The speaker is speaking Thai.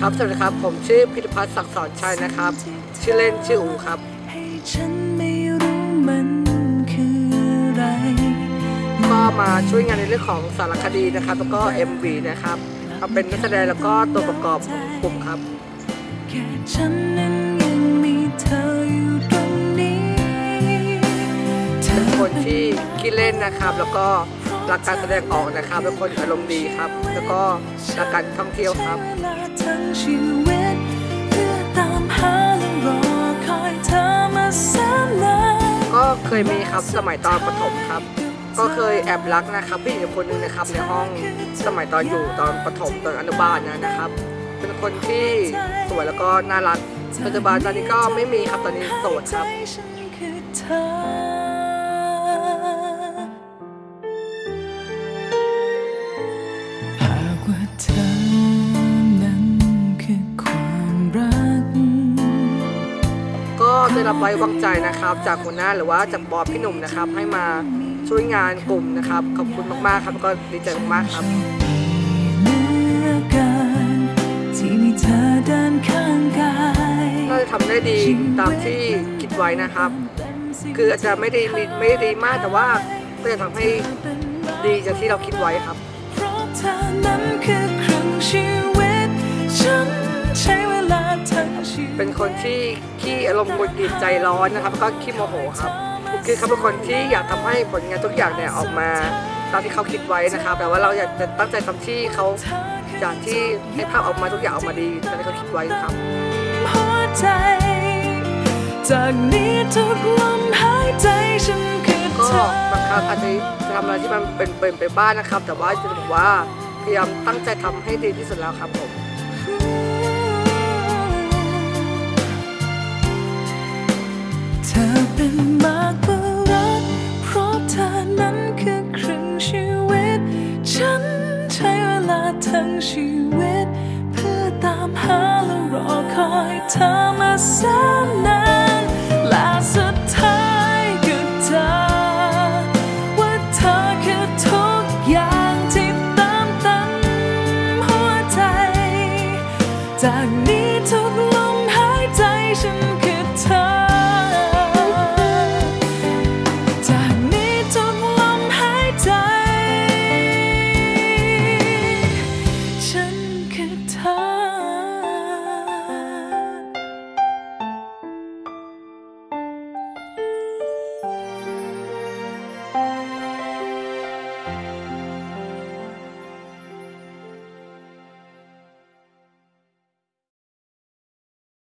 ครับสวัสดีครับ ผมชื่อพิรพัฒน์ศักดิ์สอนชัยนะครับ ชื่อเล่นชื่ออูครับให้ฉันไม่รู้มันคืออะไรก็มาช่วยงานในเรื่องของสารคดีนะครับ แล้วก็ MV นะครับเอาเป็นนักแสดงแล้วก็ตัวประกอบของกลุ่มครับแค่ฉันนั้นยังมีเธออยู่ตรงนี้เธเป็อนคนที่ขี้เล่นนะครับแล้วก็ รักการแสดงออกนะครับเป็นคนอารมณ์ดีครับ แล้วก็รักการท่องเที่ยวครับก็เคยมีครับสมัยตอนประถมครับ ก็เคยแอบรักนะครับผู้หญิงคนนึงนะครับในห้องสมัยตอนอยู่ตอนประถมตอนอนุบาลนะนะครับ เป็นคนที่สวยแล้วก็น่ารักปัจจุบันตอนนี้ก็ไม่มีครับตอนนี้โสดครับ ได้รับไว้วางใจนะครับ จากหัวหน้าหรือว่าจากบอสพี่หนุ่มนะครับ ให้มาช่วยงานกลุ่มนะครับ ขอบคุณมากๆครับแล้วก็ดีใจมากๆครับเหลือเกินที่มีเธอเดินข้างกายน่าจะทำได้ดีตามที่คิดไว้นะครับ คืออาจจะไม่ได้มีไม่ได้ดีมากแต่ว่าก็จะทำให้ดีจากที่เราคิดไว้ครับเพราะเธอนั้นคือครึ่งชีวิตฉันใช้เวลา ทั้งชีวิต เป็นคนที่ขี้อารมณ์หงุดหงิดใจร้อนนะครับแล้วก็ขี้โมโหครับ คือเขาเป็นคนที่อยากทำให้ผลงานทุกอย่างเนี่ยออกมาตามที่เขาคิดไว้นะครับ แต่ว่าเราอยากจะตั้งใจทำที่เขาอยากที่ให้ภาพออกมาทุกอย่างออกมาดีตามที่เขาคิดไว้ครับ หัวใจ จากนี้ทุกลมหายใจฉันคือก็เธอบางครั้งอาจจะทำอะไรที่มันเป็นเป็นไปบ้างนะครับ แต่ว่าจะบอกว่าพยายามตั้งใจทำให้ดีที่สุดแล้วครับผม อเป็นมากกว่ารัก เพราะเธอนั้นคือครึ่งชีวิต ฉันใช้เวลาทั้งชีวิต เพื่อตามหาและรอคอยเธอมาแสนนานและสุดท้ายก็เจอว่าเธอคือทุกอย่างที่เติมเต็มหัวใจ จากนี้